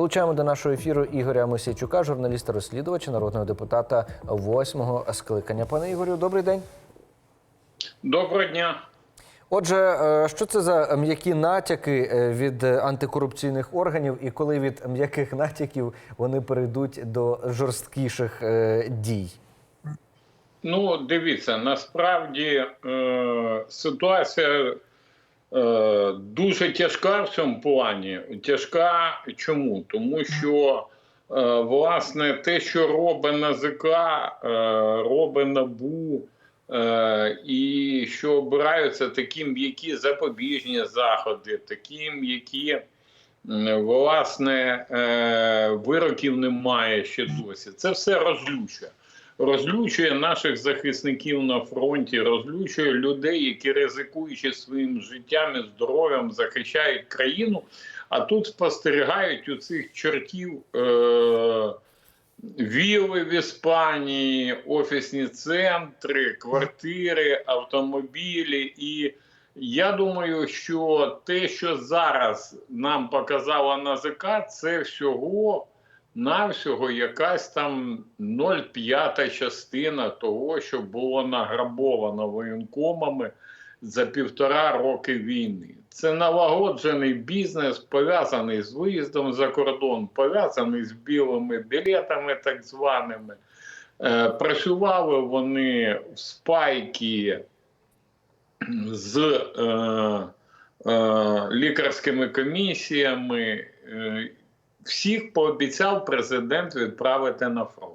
Долучаємо до нашого ефіру Ігоря Мосійчука, журналіста-розслідувача, народного депутата восьмого скликання. Пане Ігорю, добрий день. Доброго дня. Отже, е, що це за м'які натяки е, від антикорупційних органів, і коли від м'яких натяків вони перейдуть до жорсткіших е, дій? Ну, дивіться, насправді е, ситуація дуже тяжка в цьому плані. Тяжка чому? Тому що е, власне те, що робить НАЗК, е, робить НАБУ, е, і що обираються такі м'які запобіжні заходи, такі м'які. Власне, е, вироків немає ще досі. Це все розлючує. Розлючує наших захисників на фронті, розлючує людей, які ризикуючи своїм життям і здоров'ям, захищають країну. А тут спостерігають у цих чортів е- вілли в Іспанії, офісні центри, квартири, автомобілі. І я думаю, що те, що зараз нам показала НАЗК, це всього навсього якась там 0,5 частина того, що було награбовано воєнкомами за півтора роки війни. Це налагоджений бізнес, пов'язаний з виїздом за кордон, пов'язаний з білими білетами, так званими. Е, працювали вони в спайки з е, е, лікарськими комісіями. Е, всіх пообіцяв президент відправити на фронт.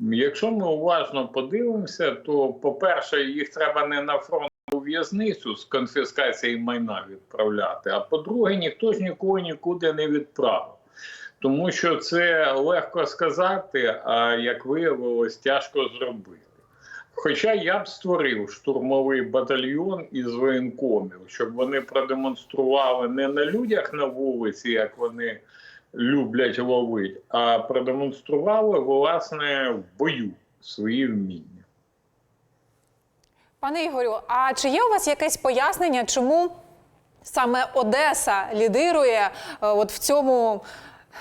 Якщо ми уважно подивимося, то, по-перше, їх треба не на фронт а у в'язницю з конфіскації майна відправляти. А по-друге, ніхто ж нікого нікуди не відправив. Тому що це легко сказати, а як виявилось, тяжко зробити. Хоча я б створив штурмовий батальйон із воєнкомів, щоб вони продемонстрували не на людях на вулиці, як вони люблять ловити, а продемонстрували власне в бою свої вміння. Пане Ігорю, а чи є у вас якесь пояснення, чому саме Одеса лідирує е, от в цьому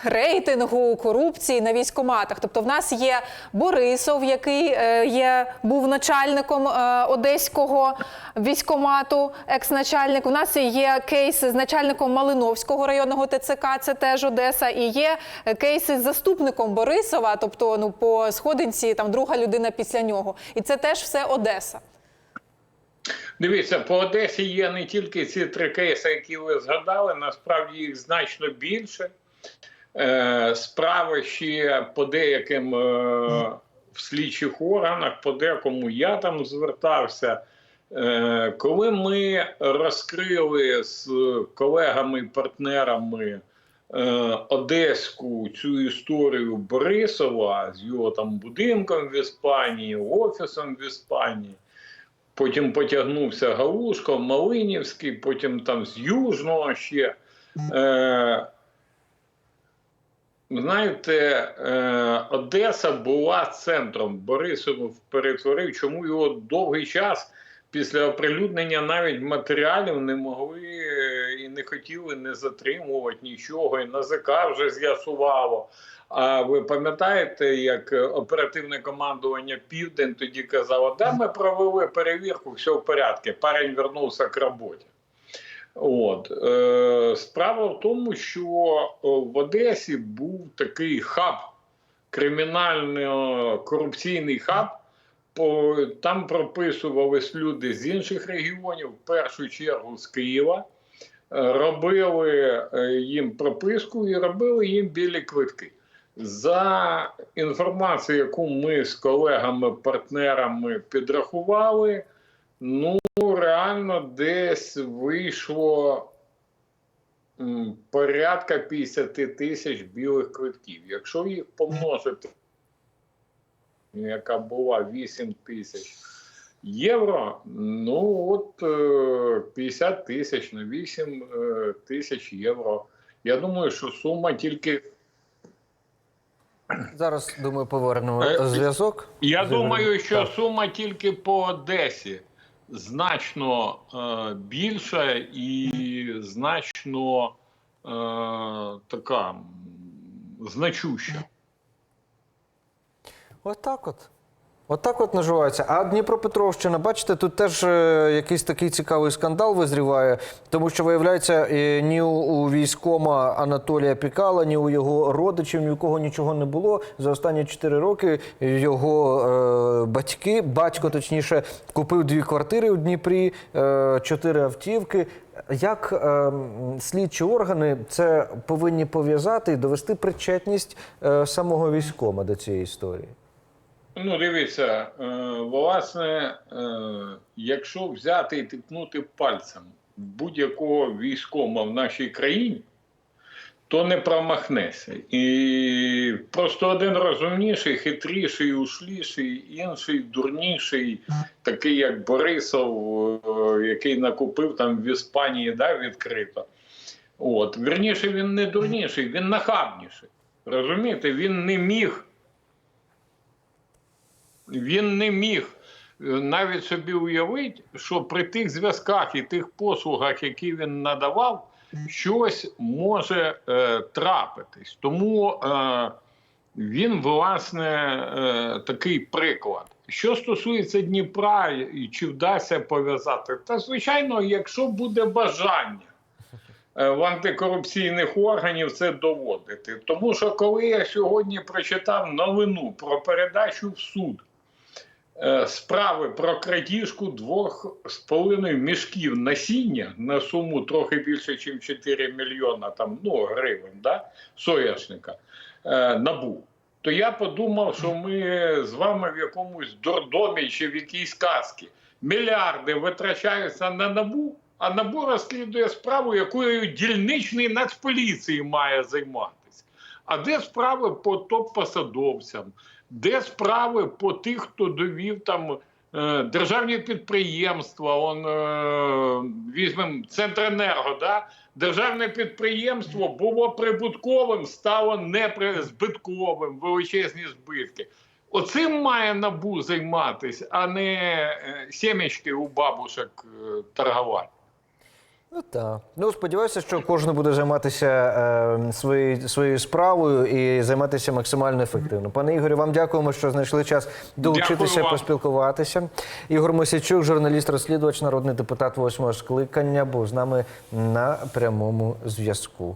рейтингу корупції на військоматах? Тобто, в нас є Борисов, який е, є був начальником е, одеського військомату, екс-начальник. У нас є кейси з начальником Малиновського районного ТЦК, це теж Одеса, і є кейси з заступником Борисова, тобто ну по сходинці там друга людина після нього, і це теж все Одеса. Дивіться, по Одесі є не тільки ці три кейси, які ви згадали, насправді їх значно більше. Е, Справи ще по деяким е, в слідчих органах, по декому я там звертався. Е, Коли ми розкрили з колегами і партнерами Одеську цю історію Борисова з його там будинком в Іспанії, офісом в Іспанії. Потім потягнувся Галушко, Малинівський, потім там з Южного ще. Знаєте, е, Одеса була центром. Борисов перетворив, чому його довгий час після оприлюднення навіть матеріалів не могли е, і не хотіли не затримувати нічого. І НАЗК вже з'ясувало. А ви пам'ятаєте, як оперативне командування Південь тоді казало, да, ми провели перевірку, все в порядку, парень вернувся к роботі. От е, справа в тому, що в Одесі був такий хаб, кримінально-корупційний хаб. Там прописувались люди з інших регіонів, в першу чергу з Києва, е, робили е, їм прописку і робили їм білі квитки. За інформацією, яку ми з колегами-партнерами підрахували, ну реально десь вийшло порядка 50 тисяч білих квитків. Якщо їх помножити, яка була 8 тисяч євро, ну от е, 50 тисяч на 8 е, тисяч євро. Я думаю, що сума тільки. Зараз думаю, повернемо Е, зв'язок. Я думаю, що сума тільки по Одесі значно е, більша і значно е, така значуща. Отак от. Отак от наживається. А Дніпропетровщина, бачите, тут теж е, якийсь такий цікавий скандал визріває, тому що виявляється, ні у військома Анатолія Пікала, ні у його родичів, ні у кого нічого не було. За останні 4 роки його е, батьки, батько точніше, купив дві квартири у Дніпрі, е, чотири автівки. Як е, слідчі органи це повинні пов'язати і довести причетність е, самого військома до цієї історії? Ну, дивіться, е, власне, е, якщо взяти і тикнути пальцем будь-якого військома в нашій країні, то не промахнешся. І просто один розумніший, хитріший, ушліший, інший дурніший, такий як Борисов, е, який накупив там в Іспанії да, відкрито. От. Вірніше, він не дурніший, він нахабніший. Розумієте, він не міг він не міг е, навіть собі уявити, що при тих зв'язках і тих послугах, які він надавав, щось може е, трапитись. Тому е, він, власне, е, такий приклад. Що стосується Дніпра, і чи вдасться пов'язати, та звичайно, якщо буде бажання е, в антикорупційних органів це доводити. Тому що коли я сьогодні прочитав новину про передачу в суд справи про крадіжку двох з половиною мішків насіння на суму трохи більше, ніж 4 мільйона там, ну, гривень, да, соняшника е, набув. То я подумав, що ми з вами в якомусь дурдомі чи в якійсь казці. Мільярди витрачаються на набу, а набу розслідує справу, якою дільничний нацполіції має займатися. А де справи по топ-посадовцям? Де справи по тих, хто довів там е, державні підприємства? Он е, візьмемо Центренерго, да? державне підприємство було прибутковим, стало непризбитковим, величезні збитки. Оцим має набу займатися, а не е, сімечки у бабушек торгувати. Ну так. Ну сподіваюся, що кожен буде займатися е, своєю, своєю справою і займатися максимально ефективно. Пане Ігорі, вам дякуємо, що знайшли час долучитися, поспілкуватися. Ігор Мосійчук, журналіст-розслідувач, народний депутат восьмого скликання, був з нами на прямому зв'язку.